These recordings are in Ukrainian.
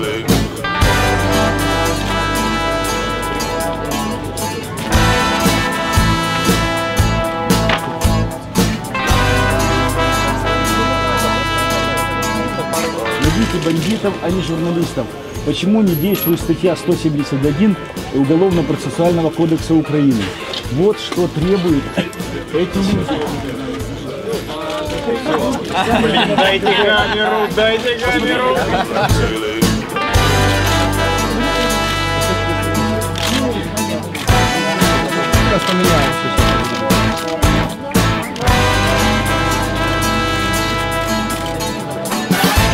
feeling. Любите бандитов, а не журналистов. Почему не действует статья 171 Уголовно-процессуального кодекса Украины? Вот что требует эти люди. Блин, дайте камеру, дайте камеру.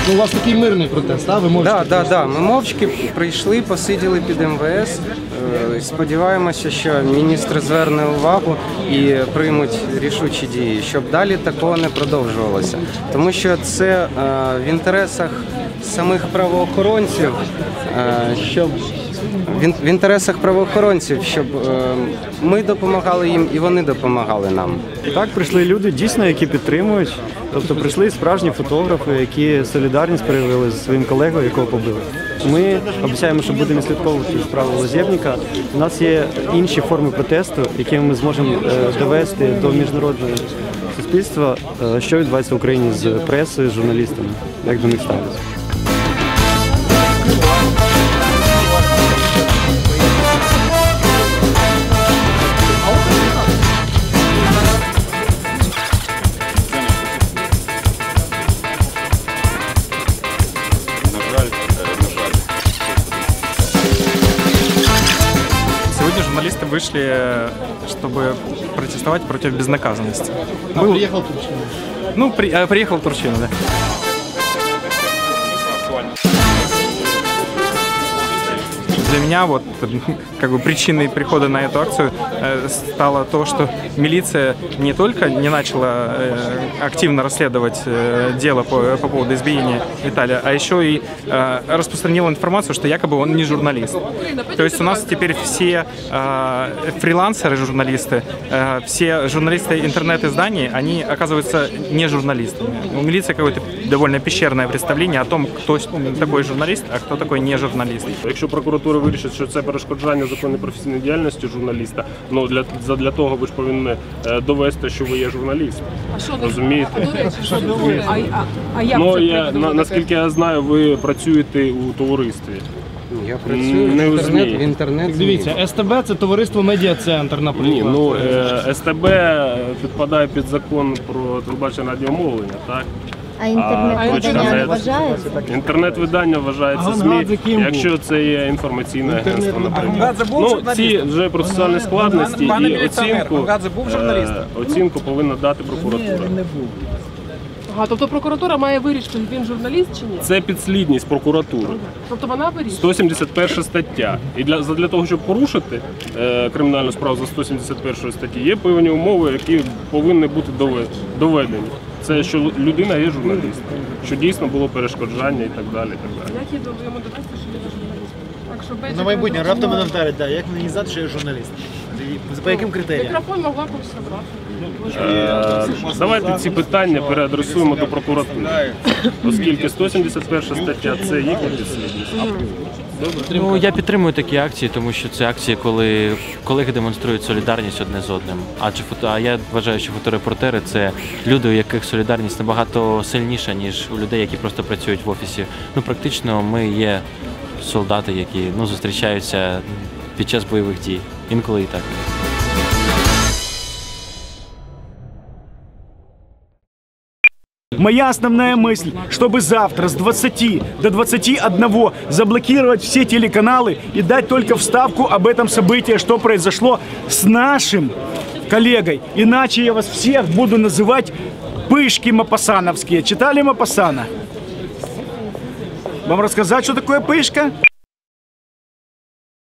Ну, у вас такий мирний протест, а? Ви можете. Да, да, да. Ми мовчки прийшли, посиділи під МВС. Е, Сподіваємося, що міністр зверне увагу і приймуть рішучі дії, щоб далі такого не продовжувалося. Тому що це е, в інтересах самих правоохоронців, е, щоб в інтересах правоохоронців, щоб е, ми допомагали їм і вони допомагали нам. Так, прийшли люди дійсно, які підтримують. Тобто прийшли справжні фотографи, які солідарність проявили зі своїм колегою, якого побили. Ми обіцяємо, що будемо слідковувати справу Лазєвніка. У нас є інші форми протесту, якими ми зможемо е, довести до міжнародного суспільства, е, що відбувається в Україні з пресою, з журналістами, як до них ставляться. Сегодня журналисты вышли, э, чтобы протестовать против безнаказанности. А Был- приїхав Турчинов. Ну, при- э, приехал Турчинов, да. Для меня вот как бы причиной прихода на эту акцию э, стало то, что милиция не только не начала э, активно расследовать э, дело по, по поводу избиения Виталия, а еще и распространила информацию, что якобы он не журналист. То есть у нас теперь все фрилансеры-журналисты, все журналисты интернет-изданий, они оказываются не журналистами. У милиции какое-то довольно пещерное представление о том, кто такой журналист, а кто такой не журналист. Якщо прокуратура вирішить, що це перешкоджання законної професійної діяльності журналіста, ну для задля того ви ж повинні е, довести, що ви є журналіст. А що Розумієте? А, а, а як Ну це я на, наскільки я знаю, ви працюєте у товаристві. Я працюю Не в у інтернет, ЗМІ. в інтернет. Дивіться, СТБ це товариство Медіа-центр, наприклад. Ні, ну е, СТБ підпадає під закон про телебачення радіомовлення, так? А інтернет-видання не вважається? Інтернет-видання вважається ЗМІ, якщо це є інформаційне агентство, наприклад. Ну, ці вже процесуальні складності і оцінку, е, оцінку повинна дати прокуратура. Ага, тобто прокуратура має вирішити, він журналіст чи ні? Це підслідність прокуратури. Тобто вона вирішує. 171 стаття. І для, для того, щоб порушити е, кримінальну справу за 171 статті, є певні умови, які повинні бути дове- доведені. Це що людина є журналістом, що дійсно було перешкоджання і так далі. І так далі. Як я думаю, йому довести, що він не журналіст? Так, що Беджик На майбутнє раптом мене вдарить, да. як мені знати, що я журналіст? По яким критеріям? Мікрофон могла б все. Е, Давайте ці питання переадресуємо до прокуратури, оскільки 171 стаття це їхня підслідність. Ну я підтримую такі акції, тому що це акції, коли колеги демонструють солідарність одне з одним. Адже фото, а я вважаю, що фоторепортери це люди, у яких солідарність набагато сильніша, ніж у людей, які просто працюють в офісі. Ну практично ми є солдати, які ну зустрічаються під час бойових дій. Інколи і так. Моя основная мысль, чтобы завтра с 20 до 21 заблокировать все телеканалы и дать только вставку об этом событии, что произошло с нашим коллегой. Иначе я вас всех буду называть пышки мапасановские. Читали Мапасана? Вам рассказать, что такое пышка?